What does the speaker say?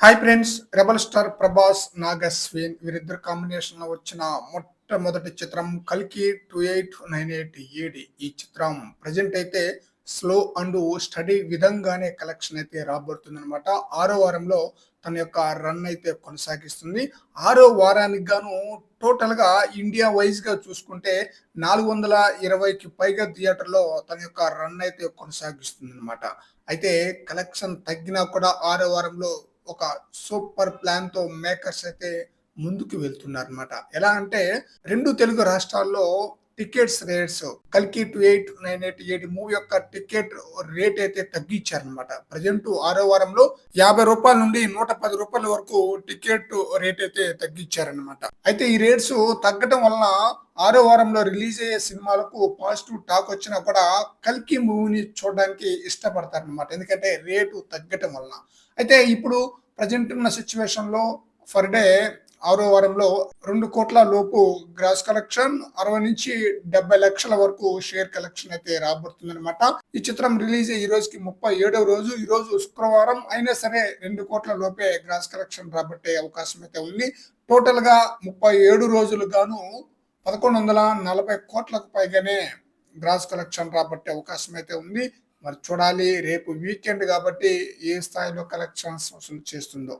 Hi friends rebel star Prabhas Nagashwin వీరిద్దరు కాంబినేషన్లో వచ్చిన మొట్టమొదటి చిత్రం కల్కి two eight nine eight AD ఈ చిత్రం ప్రజెంట్ అయితే స్లో అండ్ స్టడీ విధంగానే కలెక్షన్ అయితే రాబోతుంది అనమాట ఆరో వారంలో తన యొక్క రన్ అయితే కొనసాగిస్తుంది. ఆరో వారానికి గాను టోటల్గా ఇండియా వైజ్గా చూసుకుంటే నాలుగు వందల ఇరవైకి పైగా థియేటర్లో తన యొక్క రన్ అయితే కొనసాగిస్తుంది అనమాట అయితే కలెక్షన్ తగ్గినా కూడా ఆరో వారంలో ఒక సూపర్ ప్లాన్తో మేకర్స్ అయితే ముందుకు వెళ్తున్నారు అనమాట ఎలా అంటే రెండు తెలుగు రాష్ట్రాల్లో టికెట్స్ రేట్స్. కల్కి two eight nine eight eight movie యొక్క టికెట్ రేట్ అయితే తగ్గించారనమాట ప్రజెంట్ ఆరో వారంలో యాభై రూపాయల నుండి నూట పది రూపాయల వరకు టికెట్ రేట్ అయితే తగ్గించారనమాట అయితే ఈ రేట్స్ తగ్గడం వలన ఆరో వారంలో రిలీజ్ అయ్యే సినిమాలకు పాజిటివ్ టాక్ వచ్చినా కూడా కల్కి మూవీని చూడడానికి ఇష్టపడతారనమాట ఎందుకంటే రేటు తగ్గటం వలన. అయితే ఇప్పుడు ప్రజెంట్ ఉన్న సిచ్యువేషన్లో ఫర్ డే ఆరో వారంలో రెండు కోట్ల లోపు గ్రాస్ కలెక్షన్ అరవై నుంచి డెబ్బై లక్షల వరకు షేర్ కలెక్షన్ అయితే రాబోతుంది ఈ చిత్రం రిలీజ్ ఈ రోజుకి ముప్పై ఏడవ రోజు. ఈ రోజు శుక్రవారం అయినా సరే రెండు కోట్ల లోపే గ్రాస్ కలెక్షన్ రాబట్టే అవకాశం అయితే ఉంది. టోటల్గా ముప్పై ఏడు రోజులు గాను పదకొండు వందల నలభై కోట్లకు పైగానే గ్రాస్ కలెక్షన్ రాబట్టే అవకాశం అయితే ఉంది. మరి చూడాలి రేపు వీకెండ్ కాబట్టి ఏ స్థాయిలో కలెక్షన్స్ వసూలు చేస్తుందో.